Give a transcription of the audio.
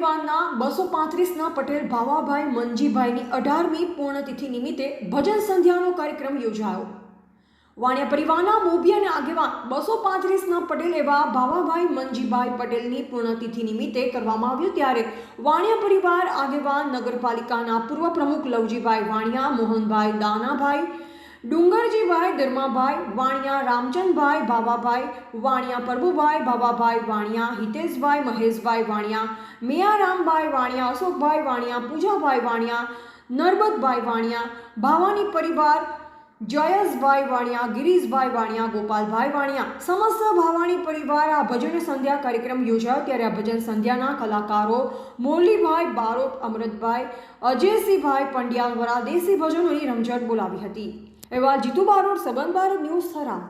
પાંત્રીસના પટેલ ભાવાભાઈ મનજીભાઈની અઢારમી પૂર્ણતિથિ નિમિત્તે ભજન સંધ્યાનો કાર્યક્રમ યોજાયો. વાણિયા પરિવારના મોભી અને આગેવાન બસો પાંત્રીસના પટેલ એવા ભાવાભાઈ મનજીભાઈ પટેલની પૂર્ણતિથિ નિમિત્તે કરવામાં આવ્યું ત્યારે વાણિયા પરિવાર આગેવાન નગરપાલિકાના પૂર્વ પ્રમુખ લવજીભાઈ વાણિયા, મોહનભાઈ દાનાભાઈ ડુંગરજીભાઈ ધર્માભાઈ, વાણિયા, રામચંદભાઈ, ભાવાભાઈ, વાણિયા પ્રભુભાઈ, ભાવાભાઈ, વાણિયા, હિતેશભાઈ, મહેશભાઈ, વાણિયા, મિયારામભાઈ, વાણિયા, અશોકભાઈ, વાણિયા, પૂજાભાઈ, વાણિયા નરબતભાઈ વાણિયા, ભાવાની પરિવાર, જયેશભાઈ, વાણિયા, ગિરીશભાઈ, વાણિયા, ગોપાલભાઈ, વાણિયા, સમસ્ત ભાવાણી પરિવાર આ ભજન સંધ્યા કાર્યક્રમ યોજાયો ત્યારે આ ભજન સંધ્યાના કલાકારો મોરલીભાઈ બારોટ, અમૃતભાઈ, અજયસિંહભાઈ પંડ્યા દ્વારા દેશી ભજનોની રમઝટ બોલાવી હતી. એવા જીતુ બારોડ સબન બારોડ ન્યૂઝ થરા